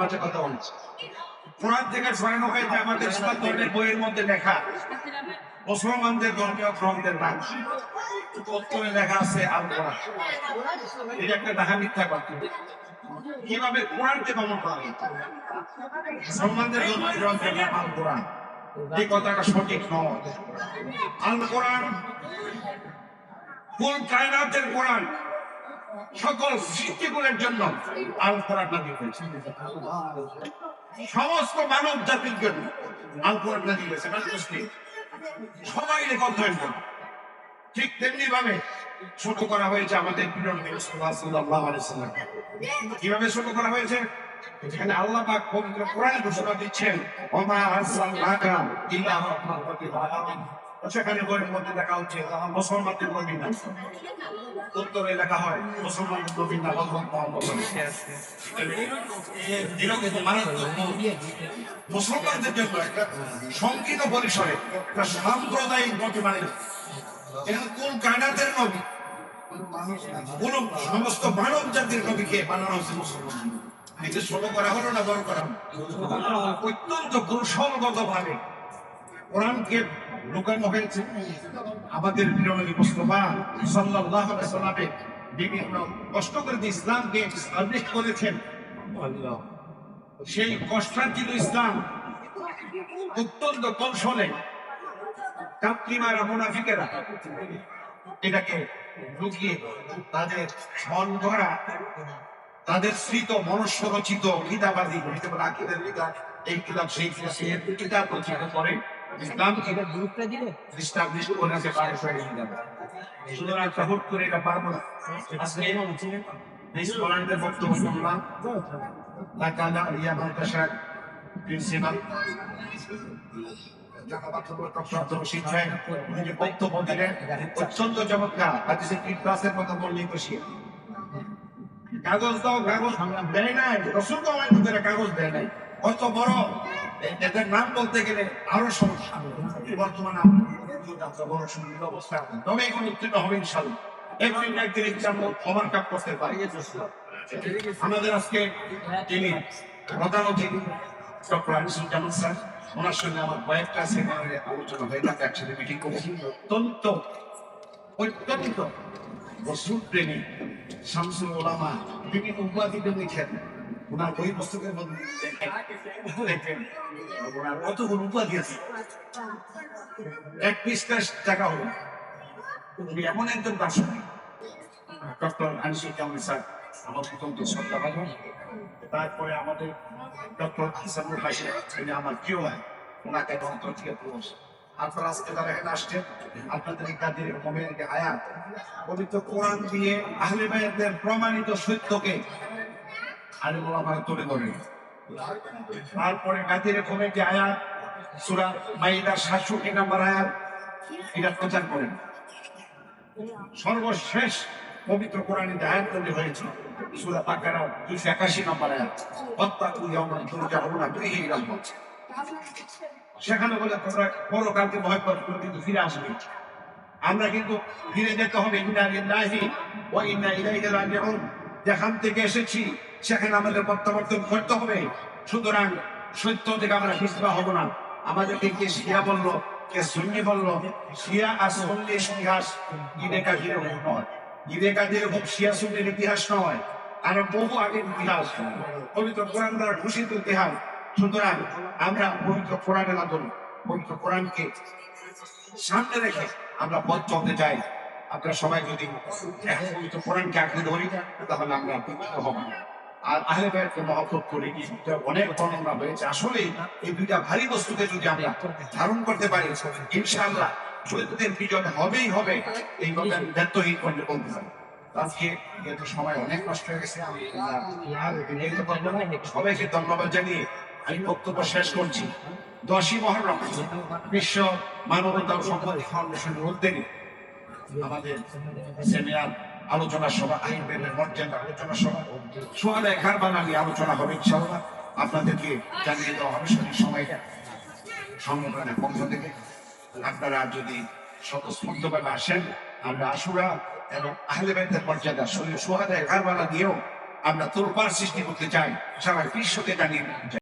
বাজে কথা বলছে কোরআন থেকে সরানো হয়েছে আমাদের সব ধরনের বইয়ের মধ্যে লেখা। মুসলমানদের ধর্মীয় গ্রন্থের নাম। উত্তরে লেখা আছে আল কোরআন এটা একটা দেখা মিথ্যা কথা। কীভাবে কোরআনকে দমন করা মুসলমানদের ধর্মীয় গ্রন্থের নাম আল কোরআন এই কথাটা সঠিক নয়। আল কোরআন কুল কায়নাতের কোরআন? সকল সৃষ্টিগুলোর জন্য আল কোরআন নাজিল সমস্ত মানব জাতির জন্য আল কোরআন নাজিল হয়েছে মানে সবাই হয়ে গেল ঠিক তেমনি ভাবে ছোট করা হয়েছে আমাদের প্রিয় সাল্লাম কীভাবে ছোট করা হয়েছে? যেখানে আল্লাহ পাক পবিত্র কোরআনে ঘোষণা দিচ্ছেন, ওমা আরসালনাকা ইল্লা রাহমাতাল আলামিন। সেখানে বইয়ের মধ্যে দেখা হচ্ছে মুসলমানদের নবীর নাম উত্তরে লেখা হয়, মুসলমানদের এরকম মারাত্মক মুসলমানদের জন্য একটা সংকীর্ণ পরিসরে, একটা সাম্প্রদায়িক নবী মানে এটা কোন কায়নাতের নবী কোন সমস্ত মানব জাতির নবীকে বানানো হচ্ছে মুসলমান। এটা ছোট করা হলো না বড় করা অত্যন্ত কৌশলগত ভাবে কোরআনকে লুকানো হয়েছে। আমাদের প্রিয় মুস্তফা আলাইহি সাল্লামে বিভিন্ন কষ্ট করে যে ইসলামকে স্টাবলিশ করেছেন। সেই কষ্টার্জিত ইসলাম অত্যন্ত কৌশলে মুনাফিকেরা এটাকে লুকিয়ে তাদের তাদের স্মৃত মনুষ্য রচিত গীতাবাদী এই কিতাব সেই কিতাব রচিত করে। ইসলামকে গ্রুপটা দিলে establish করেছে পারে করে সুতরাং একটা করে এটা পারব না। আজকে এই স্কলারদের বক্তব্য শুনলাম। লাকানা ইয়া মাদ্রাসার প্রিন্সিপাল। বক্তব্য দিলেন অত্যন্ত চমৎকার। হাদিসের তিন ক্লাসের কথা বললেই কাগজ দাও কাগজ। দেয় নাই। রসুল তো আমার ভিতরে কাগজ দেয় নাই। কত বড় এদের নাম বলতে গেলে আরও সমস্যা হবে। ইনশাল্লাহ ওনার সঙ্গে আমার আলোচনা হয়ে থাকে মিটিং অত্যন্ত অত্যন্ত প্রেমী শামসুল ওলামা বিভিন্ন উপাধিতে লিখেন। ওনার পুস্তকের উপাধি আছে? এক টাকা উনি এমন একজন দার্শনিক ডক্টর স্যার, আমার শ্রদ্ধা তারপরে আমাদের ডক্টর হাসানুল হাসিম তিনি আমার প্রিয় ভাই, ওনাকে অন্তর থেকে প্রবেশ আপনারা আজকে যারা এখানে আসছেন, আপনাদের কাদের আয়াত, পবিত্র কোরআন দিয়ে আহলে প্রমাণিত সত্যকে আলে মোলামায় তুলে ধরেন তারপরে কাদের কমের যে আয়াত সুরা মাইদার সাতষট্টি নাম্বার আয়াত এটা প্রচার করেন। সর্বশেষ পবিত্র কোরআনে যে আয়াত তৈরি হয়েছে, সুরা বাকারা দুশো একাশি নম্বর আয়াত। অত্যাকু ইয়াউমান তুরজাউনা ফীহি ইলাল মাউত। সেখানে বলে তোমরা পরকালকে ভয় করো তোমরা কিন্তু ফিরে আসবে। আমরা কিন্তু ফিরে যেতে হবে। ইন্না লিল্লাহি ওয়া ইন্না ইলাইহি রাজিউন। যেখান থেকে এসেছি সেখানে আমাদের প্রত্যাবর্তন করতে হবে। সুতরাং সত্য থেকে আমরা হিসবা হব না। আমাদেরকে কে শিয়া বলল, কে সুন্নি বলল, শিয়া আর সুন্নি ইতিহাস কাজের নয়। কাজের শিয়া সুন্নির ইতিহাস নয় কারণ বহু আগের ইতিহাস। পবিত্র কোরআন দ্বারা ঘোষিত ইতিহাস। সুতরাং আমরা পবিত্র কোরআনে না ধরি পবিত্র কোরআনকে সামনে রেখে আমরা পথ চলতে চাই। আপনারা সবাই যদি পবিত্র কোরআনকে আঁকড়ে ধরি, তাহলে আমরা হব না। আর আহলে অনেক বর্ণনা হয়েছে আসলে এই দুইটা ভারী বস্তুকে যদি আমরা ধারণ করতে পারি, ইনশাআল্লাহ বিজয় হবেই হবে, এই কথা ব্যর্থহীন করলে বলতে আজকে সময় অনেক নষ্ট হয়ে গেছে সবাইকে ধন্যবাদ জানিয়ে আমি বক্তব্য শেষ করছি। দশই মহরম, বিশ্ব মানবতা সম্পদ ফাউন্ডেশনের উদ্যোগে আমাদের সেমিনার আলোচনা সভা আইন বেলের মর্যাদা আলোচনা সভা। সোহাদা কারবালা নিয়ে আলোচনা হবে ইনশাআল্লাহ। আপনাদেরকে জানিয়ে দেওয়া হবে সঠিক সময়টা সংগঠনের পক্ষ থেকে। আপনারা যদি স্বতঃস্ফূর্তভাবে আসেন, আমরা আশুরা এবং আহলে বাইতের মর্যাদা শরীর সোহাদা কারবালা দিয়েও আমরা তোলপাড় সৃষ্টি করতে চাই। সারা বিশ্বকে জানিয়ে দিতে চাই।